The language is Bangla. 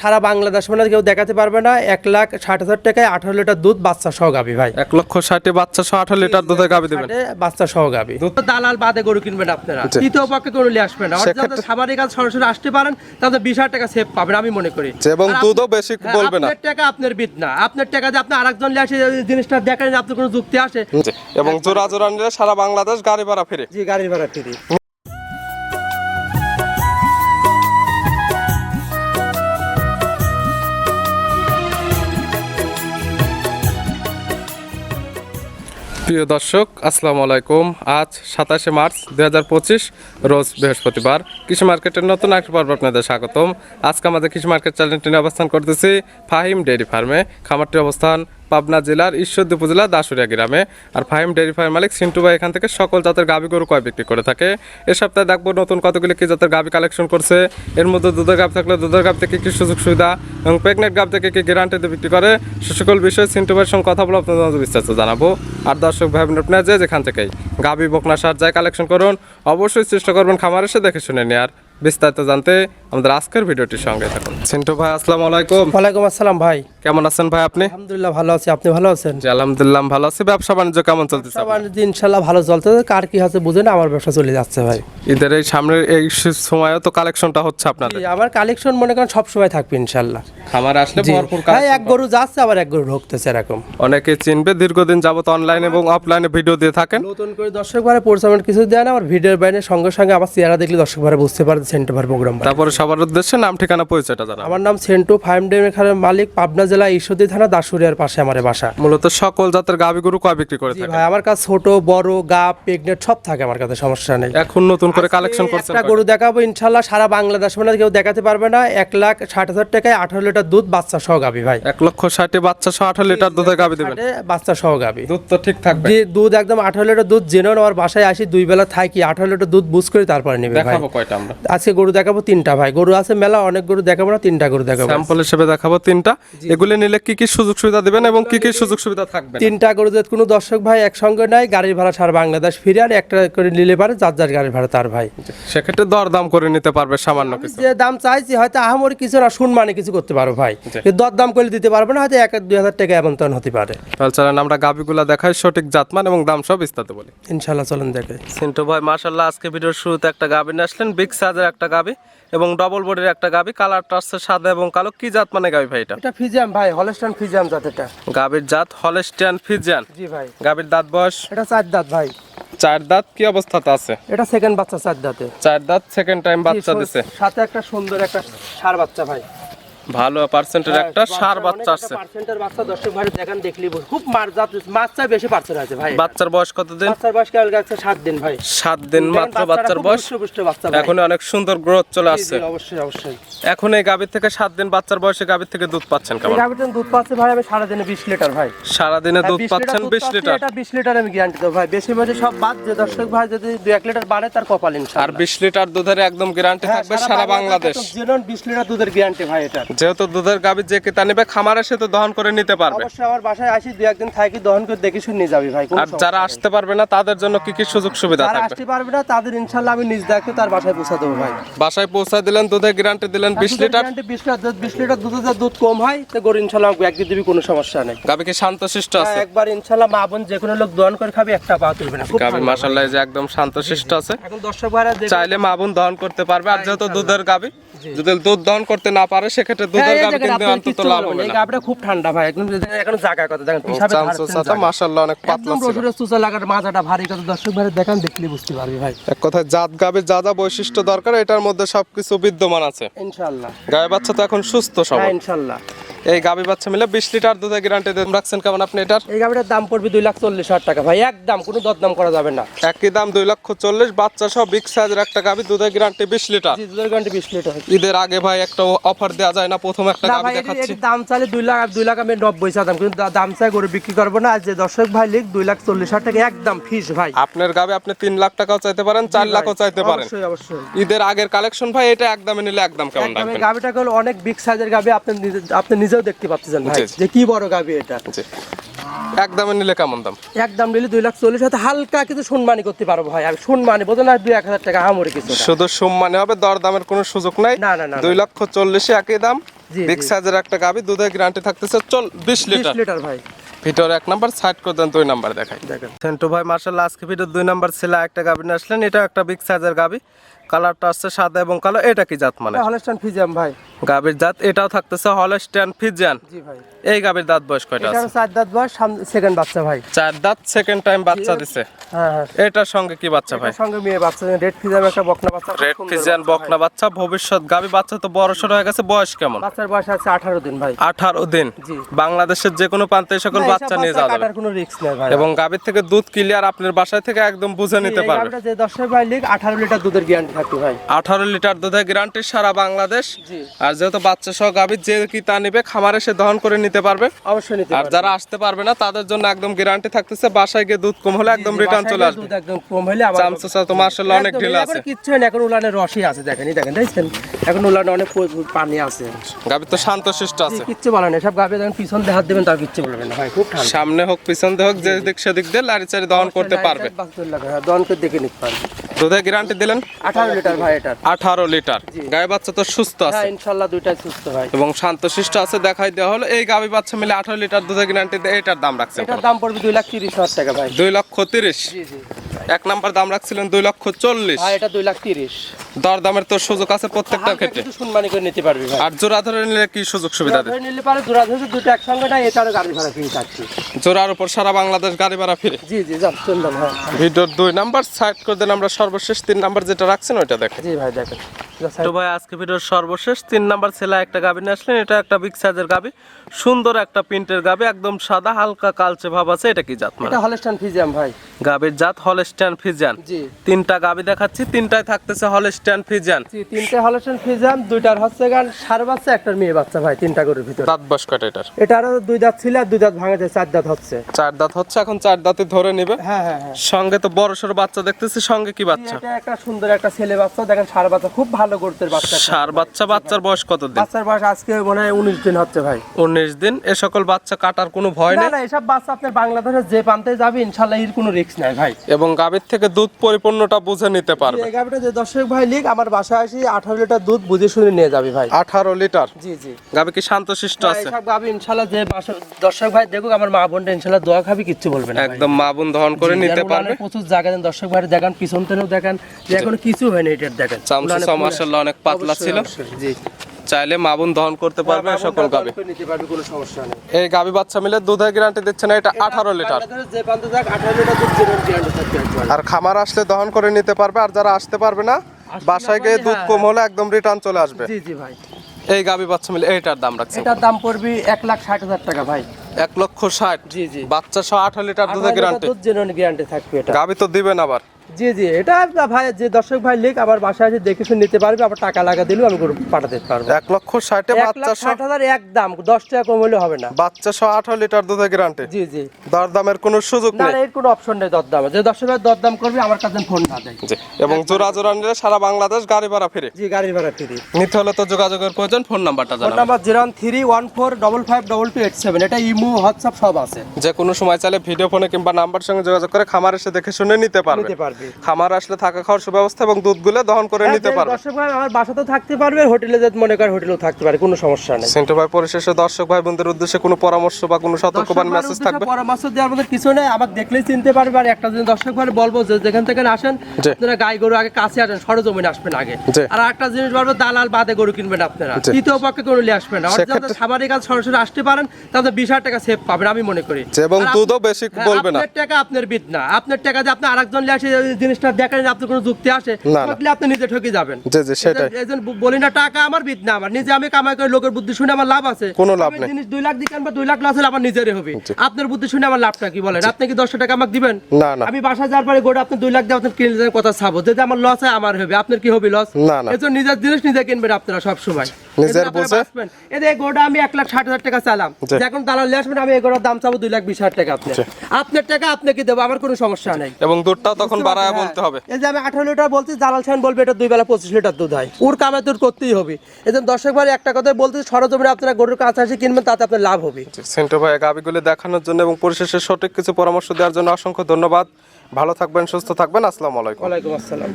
সারা বাংলাদেশ মানে কেউ দেখাতে পারবে না। এক লাখ ষাট হাজার টাকায় আঠারো লিটার দুধ বাচ্চা সহ গাবি ভাই। এক লক্ষ ষাটে বাচ্চা সহ আঠারো লিটার দুধের গাবি দেবেন। বাচ্চা সহ গাবি। দালাল বাদে গরু কিনবেন আপনারা। তৃতীয় পক্ষে গরু নিয়ে আসবেন না। যাদের খাবারের কাজ সরাসরি আসতে পারেন তাদের বিশ হাজার টাকা সেভ পাবেন আমি মনে করি। এবং দুধও বেশি হ্যাঁ, বলবে না। আপনার টাকা আপনার বিদ না। আপনার টাকা যে আপনি আরেকজন নিয়ে আসে জিনিসটা দেখেন যে আপনার কোনো যুক্তি আসে। এবং জোড়া জোড়া নিলে সারা বাংলাদেশ গাড়ি ভাড়া ফিরে। জি গাড়ি ভাড়া ফ্রি। প্রিয় দর্শক, আসসালামু আলাইকুম। আজ সাতাশে মার্চ দুই রোজ বৃহস্পতিবার। কৃষি মার্কেটের নতুন একটা পর্ব আপনাদের স্বাগতম। আজকে আমাদের কৃষি মার্কেট চ্যানেলটি নিয়ে অবস্থান করতেছি ফাহিম ডেয়ারি ফার্মে। খামারটির অবস্থান পাবনা জেলার ঈশ্বরদী উপজেলা দাসুরিয়া গ্রামে। আর ফাহিম ডেয়ারি ফার্ম মালিক সিন্টু ভাই এখান থেকে সকল জাতের গাভী গরু কয় বিক্রি করে থাকে। এ সপ্তাহে দেখব নতুন কতগুলি কি জাতের গাভী কালেকশন করছে। এর মধ্যে দুধের গাভ থাকলে দুধের গাভ থেকে কি সুযোগ সুবিধা এবং প্রেগনেন্ট গাভ থেকে কি গ্যারান্টিতে বিক্রি করে সে সকল বিষয়ে সিন্টু ভাইয়ের সঙ্গে কথা বলে আপনাদের বিস্তারিত জানাব। আর দর্শক ভাই আপনারা যে যেখান থেকেই গাভী বকনা, সার যাই কালেকশন করুন, অবশ্যই চেষ্টা করবেন খামার এসে দেখে শুনে নেয়ার। বিস্তারিত জানতে আমাদের আজকের ভিডিওটির সঙ্গে থাকুন। সিন্টু ভাই আসসালামু আলাইকুম। ওয়ালাইকুম আসসালাম ভাই। কেমন আছেন ভাই আপনি? আলহামদুলিল্লাহ ভালো আছি। আপনি ভালো আছেন? জি আলহামদুলিল্লাহ ভালো আছি। ব্যবসা বাণিজ্য কেমন চলতেছে দিন ইনশাল্লাহ ভালো চলতে কার কি আছে বুঝে না আমার ব্যবসা চলে যাচ্ছে ভাই। ঈদের এই সামনের এই সময়ও তো কালেকশনটা হচ্ছে আপনাদের। আমার কালেকশন মনে করেন সব সময় থাকবে ইনশাল্লাহ খামারে আসলে। ভরপুর হ্যাঁ এক গরু যাচ্ছে আবার এক গরু ঢুকতেছে এরকম। অনেকে চিনবে দীর্ঘদিন যাবত অনলাইন এবং অফলাইনে ভিডিও দিয়ে থাকেন। নতুন করে দর্শক ভাড়া পরিচালনা কিছু দেয় না আমার ভিডিওর বাইরে সঙ্গে সঙ্গে আমার চেহারা দেখলে দর্শক ভাড়া বুঝতে পারে সেন্টার প্রোগ্রাম তারপরে সবার উদ্দেশ্যে নাম ঠিকানা পরিচয়টা জানাব আমার নাম সেন্টু ফাইভ ডেম খালের মালিক পাবনা জেলা ঈশ্বরদী থানা দাসুরিয়ার পাশে আমার বাসা। মূলত সকল জাতের গাভী গরু কয় বিক্রি করে থাকে ভাই আমার কাছে ছোট বড় গা প্রেগনেন্ট সব থাকে আমার কাছে সমস্যা নেই। এখন নতুন করে কালেকশন করছেন একটা গরু দেখাবো ইনশাল্লাহ সারা বাংলাদেশ মানে কেউ দেখাতে পারবে না। এক লাখ ষাট হাজার টাকায় আঠারো লিটার দুধ বাচ্চা সহ গাবি ভাই। এক লক্ষ ষাটে বাচ্চা সহ আঠারো লিটার দুধের গাভী দেবেন। বাচ্চা সহ গাবি। দুধ তো ঠিক থাকবে। দুধ একদম আঠারো লিটার দুধ জেনে আমার বাসায় আসি দুই বেলা থাকি আঠারো লিটার দুধ বুঝ করে তারপরে নেবে ভাই। দেখাবো কয়টা আমরা। আজকে গরু দেখাবো তিনটা ভাই। গরু আছে মেলা অনেক গরু দেখাবো না তিনটা গরু দেখাবো। স্যাম্পল হিসেবে দেখাবো তিনটা। এগুলি নিলে কি কি সুযোগ সুবিধা দিবেন এবং কি কি সুযোগ সুবিধা থাকবে? তিনটা গরু যদি কোনো দর্শক ভাই একসঙ্গে নেয় গাড়ির ভাড়া সারা বাংলাদেশ ফিরে আর একটা করে নিলে পারে যার যার গাড়ির ভাড়া তার ভাই। সেক্ষেত্রে দর দাম করে নিতে পারবে সামান্য কিছু। যে দাম চাইছি হয়তো আহামরি কিছু না শুন মানে কিছু করতে পারো ভাই। দর দাম করে দিতে পারবে না হয়তো এক দুই হাজার টাকা এমন হতে পারে। তাহলে চলেন আমরা গাভীগুলা দেখাই সঠিক জাতমান এবং দাম সব বিস্তারিত বলি। ইনশাল্লাহ চলেন দেখে সিন্টু ভাই মাশাল্লাহ আজকে ভিডিওর শুরুতে একটা গাভী নিয়ে আসলেন বিগ সাইজের একটা গাবি এবং ডবল বডির একটা গাবি কালার আসছে সাদা এবং কালো। কি জাত মানে গাবি ভাই এটা? এটা ফিজিয়াম ভাই হলস্টান ফিজিয়াম জাত এটা। গাবির জাত হলস্টান ফিজিয়ান। জি ভাই। গাবির দাঁত বয়স? এটা চার দাঁত ভাই। চার দাঁত কি অবস্থাতে আছে? এটা সেকেন্ড বাচ্চা চার দাঁতে। চার দাঁত সেকেন্ড টাইম বাচ্চা দিতেছে দিছে। সাথে একটা সুন্দর একটা সার বাচ্চা ভাই। ভালো পার্সেন্টের একটা সার বাচ্চা আসছে পার্সেন্টের বাচ্চা দর্শক ভাই দেখান দেখলি খুব মার জাত বাচ্চা বেশি পার্সেন্ট আছে ভাই। বাচ্চার বয়স কতদিন? বাচ্চার বয়স কেমন আছে? সাত দিন ভাই। সাত দিন মাত্র বাচ্চার বয়স। এখন অনেক সুন্দর গ্রোথ চলে আসছে। অবশ্যই অবশ্যই। এখন এই গাভীর থেকে সাত দিন বাচ্চার বয়সে গাভীর থেকে দুধ পাচ্ছেন কেমন? গাভিটার দুধ পাচ্ছে ভাই আমি সারাদিনে বিশ লিটার ভাই। সারাদিনে হ্যাঁ, দুধ পাচ্ছেন দুধ বিশ পাচ্ছি, লিটার? এটা বিশ লিটার আমি গ্যারান্টি দেবো ভাই। বেশি বেশি সব বাদ যে দর্শক ভাই যদি দু এক লিটার বাড়ে তার কপাল ইনশাআল্লাহ আর ইনশাআল্লাহ বিশ লিটার দুধের একদম গ্যারান্টি হ্যাঁ, থাকবে সারা বাংলাদেশ জেনুইন বিশ লিটার দুধের গ্যারান্টি ভাই এটা। যেহেতু দুধের গাভী যে কেতা নেবে খামার এসে তো দহন করে নিতে পারবে। অবশ্যই আমার বাসায় আসি দু একদিন থাকি দহন করে দেখে শুনে যাবি ভাই আর যারা আসতে পারবে না তাদের জন্য কি কি সুযোগ সুবিধা যারা থাকবে? আসতে পারবে না তাদের ইনশাল্লাহ আমি নিজ দেখে তার বাসায় পৌঁছা দেবো ভাই। বাসায় পৌঁছা দিলেন দুধের গ্যারান্টি দিলেন বিশ লিটার? বিশ লিটার দুধ বিশ লিটার দুধে যা দুধ কম হয় তো গরু ইনশাল্লাহ আমাকে একদিন দিবি কোনো সমস্যা নাই। গাভী কি শান্ত শান্তশিষ্ট আছে? একবার ইনশাল্লাহ মা বোন যে কোনো লোক দহন করে খাবে একটা পা তুলবে না গাভী ঠান্ডা। যে একদম শান্ত শান্তশিষ্ট আছে। এখন দর্শক ভাইরা চাইলে মা বোন দহন করতে পারবে আর যেহেতু দুধের জি। যদি দুধ দহন করতে না পারে সেক্ষেত্রে হ্যাঁ, দুধের এই গাভী কিন্তু অন্তত লাভ হবে না। গাভীটা খুব ঠান্ডা ভাই একদম এখন জায়গা কথা দেখেন পিসাবে চাচা মাশাআল্লাহ অনেক পাতলা ছিল। রসুনের সুসা লাগার মাজাটা ভারী কথা দর্শক ভাই দেখেন দেখলে বুঝতে পারবে ভাই। এক কথায় জাত গাবে যা যা বৈশিষ্ট্য দরকার এটার মধ্যে সবকিছু বিদ্যমান আছে। ইনশাআল্লাহ। গায়ে বাচ্চা তো এখন সুস্থ সব সবল ইনশাল্লাহ এই গাভী বাচ্চা মিলে বিশ লিটার দুধের গ্যারান্টি রাখছেন কেমন আপনি এটার? এই গাভীটার দাম পড়বে দুই লাখ চল্লিশ হাজার টাকা ভাই একদম কোনো দরদাম করা যাবে না। একই দাম দুই লক্ষ চল্লিশ বাচ্চা সহ বিগ সাইজের একটা গাভী দুধের গ্যারান্টি বিশ লিটার। জি, দুধের ঘণ্টা বিশ লিটার। ঈদের আগে ভাই একটা অফার দেওয়া যায় না প্রথম একটা গাভী দেখাচ্ছি। দাম চাইলে দুই লাখ দুই লাখ আমি নব্বই চাইতাম কিন্তু দাম চাই গরু বিক্রি করব না। আর যে দর্শক ভাই লিখ দুই লাখ চল্লিশ হাজার টাকা একদম ফিস ভাই। আপনার গাভী আপনি তিন লাখ টাকাও চাইতে পারেন চার লাখও চাইতে পারেন। অবশ্যই অবশ্যই। ঈদের আগের কালেকশন ভাই এটা একদমে নিলে একদম কেমন গাভিটা হলো অনেক বিগ সাইজের গাভি আপনি নিজে- আপনি নিজেও দেখতে পাচ্ছেন ভাই। যে কি বড় গাভি এটা। একদমে নিলে কেমন দাম? একদম নিলে দুই লাখ চল্লিশ হাতে হালকা কিছু সম্মানি করতে পারব ভাই। আমি সম্মানি বোঝো না দুই এক হাজার টাকা আমরে কিছু শুধু সম্মানে হবে দর দামের কোনো সুযোগ নাই। না, না, না, দুই লক্ষ চল্লিশে একই দাম। বিগ। সাইজের একটা গাবি দুধের গ্যারান্টি থাকতেছে চল বিশ লিটার লিটার ভাই। ভিতরে এক নাম্বার সাইড করে দেন দুই নাম্বার দেখাই। দেখেন। সেন্টু ভাই মার্শাল্লাহ আজকে ভিডিও দুই নাম্বার ছেলে একটা গাবি নিয়ে আসলেন। এটা একটা বিগ সাইজের গাবি। কালারটা আসছে সাদা এবং কালো এটা কি জাত মানে? হলস্টান ফিজাম ভাই। গাবির জাত এটাও থাকতেছে হলস্টিয়ান ফিজিয়ান জি ভাই। এই গাবির দাঁত বয়স কয়টা এটা আছে? চার দাঁত বয়স সেকেন্ড বাচ্চা ভাই। চার দাঁত সেকেন্ড টাইম বাচ্চা দিছে। হ্যাঁ হ্যাঁ। এটার সঙ্গে কি বাচ্চা ভাই? সঙ্গে মেয়ে বাচ্চা রেড ফিজাম একটা বকনা বাচ্চা রেড ফিজিয়ান বকনা বাচ্চা ভবিষ্যৎ গাবি বাচ্চা তো বড় সড় হয়ে গেছে বয়স কেমন। বাচ্চার বয়স আছে আঠারো দিন ভাই। আঠারো দিন। জি। বাংলাদেশের যে কোনো প্রান্তে সকল বাচ্চা নিয়ে যাওয়া যাবে। কোনো রিস্ক নেই ভাই। এবং গাবির থেকে দুধ ক্লিয়ার আপনার বাসায় থেকে একদম বুঝে নিতে পারবে। গাভীটা যে দশের ভাই লিগ আঠারো লিটার দুধের গ্যারান্টি থাকবে ভাই। আঠারো লিটার দুধের গ্যারান্টি সারা বাংলাদেশ। আর যেহেতু বাচ্চা সহ গাভীর যে কি তা নিবে খামারে সে দহন করে নিতে পারবে। অবশ্যই নিতে আর যারা আসতে পারবে না তাদের জন্য একদম গ্যারান্টি থাকতেছে বাসায় গিয়ে দুধ কম হলে একদম রিটার্ন চলে আসবে। একদম কম হলে আবার চামচা তো মার্শাল্লাহ অনেক ঢিল আছে। কিচ্ছু না এখন উলানের রসই আছে দেখেন দেখেন দেখছেন? এখন উলানে অনেক পানি আছে। তো শান্ত শিষ্ট আছে। কিচ্ছু বলে না সব গাভী যখন পিছন দিয়ে হাত দেবেন তার কিচ্ছু বলবেন না ভাই খুব ঠান্ডা। সামনে হোক পিছন দিয়ে হোক যে দিক সেদিক দিয়ে লারি চারি দহন করতে পারবে। দনকে দেখে নিতে পারবে। দুধের গ্যারান্টি দিলেন? আঠারো লিটার ভাই এটার। আঠারো লিটার। গায়ে বাচ্চা তো সুস্থ আছে। হ্যাঁ ইনশাল্লাহ দুইটাই সুস্থ ভাই। এবং শান্তশিষ্ট আছে দেখাই দেওয়া হলো। এই গাবি বাচ্চা মিলে আঠারো লিটার দুধের গ্যারান্টি এটার দাম রাখছে এটার দাম পড়বে দুই লাখ তিরিশ হাজার টাকা ভাই। দুই লক্ষ তিরিশ। জি জি। এক নাম্বার দাম রাখছিলেন দুই লক্ষ চল্লিশ। ভাই এটা দুই লাখ তিরিশ। দর দামের তো সুযোগ আছে প্রত্যেকটা ক্ষেত্রে। সম্মানী করে নিতে পারবি আর জোড়া ধরে নিলে কি সুযোগ সুবিধা দেয় নিলে পারে জোড়া ধরে দুটো একসঙ্গে না এটারও গাড়ি ভাড়া ফ্রি থাকছে জোড়ার উপর সারা বাংলাদেশ গাড়ি ভাড়া ফিরে। জি জি যান চললাম হ্যাঁ। ভিডিওর দুই নাম্বার সাইড করে দেন আমরা সর্বশেষ তিন নাম্বার যেটা রাখছেন ওইটা দেখেন। জি ভাই দেখেন। তো ভাই আজকে ভিডিওর সর্বশেষ তিন নাম্বার ছেলে একটা গাবি নিয়ে আসলেন এটা একটা বিগ সাইজের গাবি। সুন্দর একটা প্রিন্টের গাবি একদম সাদা হালকা কালচে ভাব আছে এটা কি জাত মানে? এটা হলস্টান ফিজিয়াম ভাই। গাবির জাত হলস্টিয়ান ফিজিয়ান জি। তিনটা গাবি দেখাচ্ছি তিনটায় থাকতেছে জি তিনটে হলস্টান ফিজিয়াম দুইটার হচ্ছে গান সার বাচ্চা একটার মেয়ে বাচ্চা ভাই তিনটা গরুর ভিতরে। দাঁত বয়স কটা এটার এটারও দুই দাঁত ছিল আর দুই দাঁত ভাঙা যায় চার দাঁত হচ্ছে। চার দাঁত হচ্ছে এখন চার দাঁতে ধরে নিবে। হ্যাঁ হ্যাঁ হ্যাঁ। সঙ্গে তো বড় সড়ো বাচ্চা দেখতেছি সঙ্গে কি বাচ্চা? এটা একটা সুন্দর একটা ছেলে বাচ্চা দেখেন সার বাচ্চা খুব ভালো গরুতের বাচ্চা। সার বাচ্চা বাচ্চার বয়স কত দিন বাচ্চার বয়স আজকে মনে হয় উনিশ দিন হচ্ছে ভাই। উনিশ দিন এ সকল বাচ্চা কাটার কোনো ভয় নেই? না এসব বাচ্চা আপনার বাংলাদেশের যে প্রান্তে যাবে ইনশাল্লাহ এর কোনো রিস্ক নাই ভাই। এবং গাভীর থেকে দুধ পরিপূর্ণটা বুঝে নিতে পারবে। এই গাভিটা যে দর্শক ভাই লিখ আমার বাসায় আসি আঠারো লিটার দুধ বুঝে শুনে নিয়ে যাবে ভাই। আঠারো লিটার? জি জি। গাভী কি শান্তশিষ্ট আছে? এইসব গাভি ইনশাল্লাহ যে বাসা- দর্শক ভাই দেখুক আমার মা বোনটা ইনশাল্লাহ দোয়া খাবে কিচ্ছু বলবে না একদম মা বোন দহন করে নিতে পারবে। প্রচুর জায়গা দেন দর্শক ভাই দেখেন পিছন থেকেও দেখেন যে এখন কিছু হয়নি এটার দেখেন। চামচা মাশাআল্লাহ অনেক পাতলা ছিল। জি। চাইলে মা বোন দহন করতে পারবে সকল গাবি। নিতে পারবে কোনো সমস্যা নেই। এই গাবি বাচ্চা মিলে দুধের গ্যারান্টি দিচ্ছে না এটা আঠারো লিটার। যে প্রান্তে যাক আঠারো লিটার দুধ গ্যারান্টি আর খামার আসলে দহন করে নিতে পারবে আর যারা আসতে পারবে না বাসায় গিয়ে দুধ হ্যাঁ। কম হলে একদম রিটার্ন চলে আসবে। জি জি ভাই। এই গাবি বাচ্চা মিলে এইটার দাম রাখছে। এটার দাম পড়বে এক লাখ ষাট হাজার টাকা ভাই। এক লক্ষ ষাট। জি জি। বাচ্চা সহ আঠারো লিটার দুধের গ্যারান্টি দুধ গ্যারান্টি থাকবে এটা। গাভী তো দিবেন আবার। জি জি এটা ভাই যে দর্শক ভাই লিখ আবার বাসায় এসে দেখে শুনে নিতে পারবে আবার টাকা লাগা দিলেও আমি গরু পাঠাতে পারব। এক লক্ষ ষাটে বাচ্চা ষাট হাজার এক দাম দশ টাকা কম হলে হবে না। বাচ্চা সহ আঠারো লিটার দুধের গ্যারান্টি জি জি। দরদামের কোনো সুযোগ না নেই। এর কোনো অপশন নেই দরদাম। যে দর্শক ভাই দরদাম করবে আমার কাছে ফোন না দেয়। জি এবং জোড়া জোড়া নিলে সারা বাংলাদেশ গাড়ি ভাড়া ফিরে। জি গাড়ির ভাড়া ফ্রি। নিতে হলে তো যোগাযোগের প্রয়োজন ফোন নাম্বারটা ফোন জানাবেন। Number zero three one four double five double two eight seven এটা ইমো হোয়াটসঅ্যাপ সব আছে। যে কোনো সময় চাইলে ভিডিও ফোনে কিংবা নাম্বার সঙ্গে যোগাযোগ করে খামার এসে দেখে শুনে নিতে পারবে। পারবে। খামার আসলে থাকা খাওয়ার সুব্যবস্থা এবং দুধগুলো দহন করে নিতে পারবে। দর্শক ভাই আমার বাসাতেও থাকতে পারবে হোটেলে যে মনে করেন হোটেলেও থাকতে পারে কোনো সমস্যা নেই। সেন্টু ভাই পরিশেষে দর্শক ভাই বোনদের উদ্দেশ্যে কোনো পরামর্শ বা কোনো সতর্কবান মেসেজ থাকবে? পরামর্শ দেওয়ার মধ্যে কিছু নেই আমাকে দেখলেই চিনতে পারবে। আর একটা জিনিস দর্শক ভাই বলব যে যেখান থেকে আসেন আপনারা গাই গরু আগে কাছে আসেন সরজমিনে আসবেন আগে। আর একটা জিনিস বলব দালাল বাদে গরু কিনবেন আপনারা। তৃতীয় পক্ষে গরু নিয়ে আসবেন সেক্ষেত্রে- যাতে খাবারের কাজ সরাসরি আসতে পারেন তাতে বিশ হাজার টাকা সেভ পাবেন আমি মনে করি। এবং আর দুধও বেশি হ্যাঁ, বলবে না। আপনার টাকা আপনার বিদ না। আপনার টাকা যে আপনি আরেকজন নিয়ে আসে জিনিসটা দেখেন যে আপনার কোনো যুক্তি আসে। তাহলে আপনি নিজে ঠকে যাবেন। জি জি সেটাই। এই জন্য বলি না টাকা আমার বিদ না আমার নিজে আমি কামাই করে লোকের বুদ্ধি শুনে আমার লাভ আছে। কোনো লাভ নেই। জিনিস দুই লাখ দিকেন বা দুই লাখ লস হলে আমার নিজেরই হবে। আপনার বুদ্ধি শুনে আমার লাভটা কি বলেন? আপনি কি দশটা টাকা আমাকে দিবেন? না না। আমি বাসা যাওয়ার পরে গোটা আপনি দুই লাখ দিয়ে আপনার কিনে কথা ছাবো যদি আমার লস হয় আমার হবে। আপনার কি হবে লস না, না। এজন্য নিজের জিনিস নিজে কিনবেন আপনারা সব সময় নিজের এজন্য যে এই গরুটা আমি এক লাখ ষাট হাজার টাকা চালাম। জি। এখন দালাল নিয়ে আসবেন আমি এই দাম চাবো দুই লাখ বিশ হাজার টাকা আপনার। আপনার টাকা আপনাকে দেবো আমার কোনো সমস্যা নেই। এবং দুধটাও তখন বাড়ায়। বলতে হবে। এই যে আমি আঠারো লিটার বলছি জালাল সাহেব বলবে এটা দুই বেলা পঁচিশ লিটার দুধ হয়। ওর কামে দুধ করতেই হবে। এই জন্য দর্শক ভাই একটা কথাই বলতে সরজমিনে আপনারা গরুর কাছাকাছি কিনবেন তাতে আপনার লাভ হবে। সেন্টু ভাই গাবিগুলি দেখানোর জন্য এবং পরিশেষে সঠিক কিছু পরামর্শ দেওয়ার জন্য অসংখ্য ধন্যবাদ। ভালো থাকবেন সুস্থ থাকবেন। আসসালামু আলাইকুম। ওয়ালাইকুম আসসালাম।